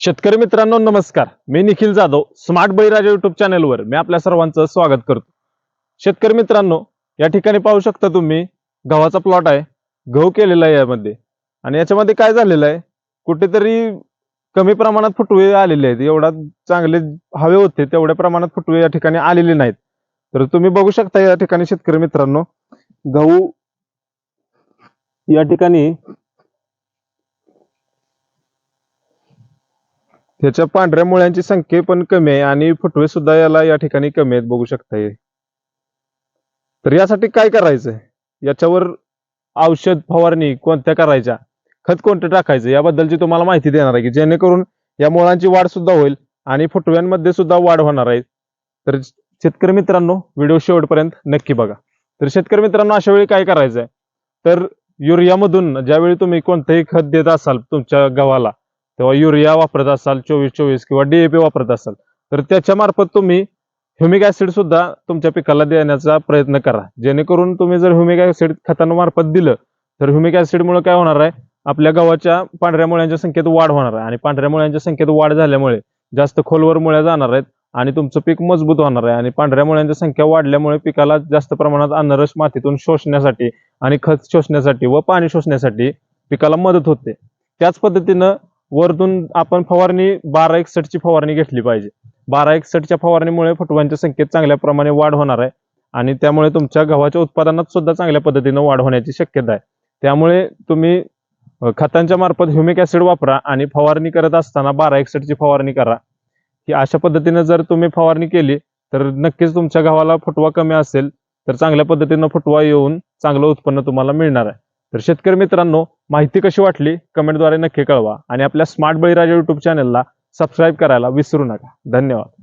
शेतकरी मित्रांनो नमस्कार. मी निखिल जाधव स्मार्ट बळीराजा युट्यूब चॅनलवर मी आपल्या सर्वांचं स्वागत करतो. शेतकरी मित्रांनो या ठिकाणी पाहू शकता तुम्ही गव्हाचा प्लॉट आहे. गहू केलेला आहे यामध्ये. आणि याच्यामध्ये काय झालेलं आहे? कुठेतरी कमी प्रमाणात फुटवे आलेले आहेत. एवढा चांगले हवे होते तेवढ्या प्रमाणात फुटवे या ठिकाणी आलेले नाहीत. तर तुम्ही बघू शकता या ठिकाणी शेतकरी मित्रांनो गहू या ठिकाणी त्याच्या पांढऱ्या मुळ्यांची संख्या पण कमी आहे आणि फुटवे सुद्धा याला या ठिकाणी कमी आहेत बघू शकता तर यासाठी काय करायचंय? याच्यावर औषध फवारणी कोणत्या करायच्या? खत कोणतं टाकायचं? याबद्दलची तुम्हाला माहिती देणार आहे की जेणेकरून या मुळांची वाढ सुद्धा होईल आणि फुटव्यांमध्ये सुद्धा वाढ होणार आहे. तर शेतकरी मित्रांनो व्हिडिओ शेवटपर्यंत नक्की बघा. तर शेतकरी मित्रांनो अशा वेळी काय करायचं आहे तर युरियामधून ज्यावेळी तुम्ही कोणतंही खत देत असाल तुमच्या गव्हाला तेव्हा युरिया वापरत असाल चोवीस चोवीस किंवा डीएपी वापरत असाल तर त्याच्या मार्फत तुम्ही ह्युमिक ऍसिड सुद्धा तुमच्या पिकाला देण्याचा प्रयत्न करा. जेणेकरून तुम्ही जर ह्युमिक ऍसिड खतांमार्फत दिलं तर ह्युमिक ऍसिडमुळे काय होणार आहे? आपल्या गव्हाच्या पांढऱ्या मुळ्यांच्या संख्येत वाढ होणार आहे. आणि पांढऱ्या मुळ्यांच्या संख्येत वाढ झाल्यामुळे जास्त खोलवर मुळ्या जाणार आहेत आणि तुमचं पीक मजबूत होणार आहे. आणि पांढऱ्या मुळ्यांची संख्या वाढल्यामुळे पिकाला जास्त प्रमाणात अन्नरस मातीतून शोषण्यासाठी आणि खत शोषण्यासाठी व पाणी शोषण्यासाठी पिकाला मदत होते. त्याच पद्धतीनं वरतून आपण फवारणी बारा एकसठची फवारणी घेतली पाहिजे. बारा एकसठच्या फवारणीमुळे फुटवांच्या संख्येत चांगल्या प्रमाणे वाढ होणार आहे आणि त्यामुळे तुमच्या गव्हाच्या उत्पादनात सुद्धा चांगल्या पद्धतीनं वाढ होण्याची शक्यता आहे. त्यामुळे तुम्ही खतांच्या मार्फत ह्युमिक ऍसिड वापरा आणि फवारणी करत असताना बारा एकसठची फवारणी करा. की अशा पद्धतीनं जर तुम्ही फवारणी केली तर नक्कीच तुमच्या गव्हाला फुटवा कमी असेल तर चांगल्या पद्धतीनं फुटवा येऊन चांगलं उत्पन्न तुम्हाला मिळणार आहे. तर शेतकरी मित्रांनो माहिती कशी वाटली? कमेंटद्वारे नक्की कळवा. आणि आपल्या स्मार्ट बळीराजा युट्यूब चॅनलला सबस्क्राईब करायला विसरू नका. धन्यवाद.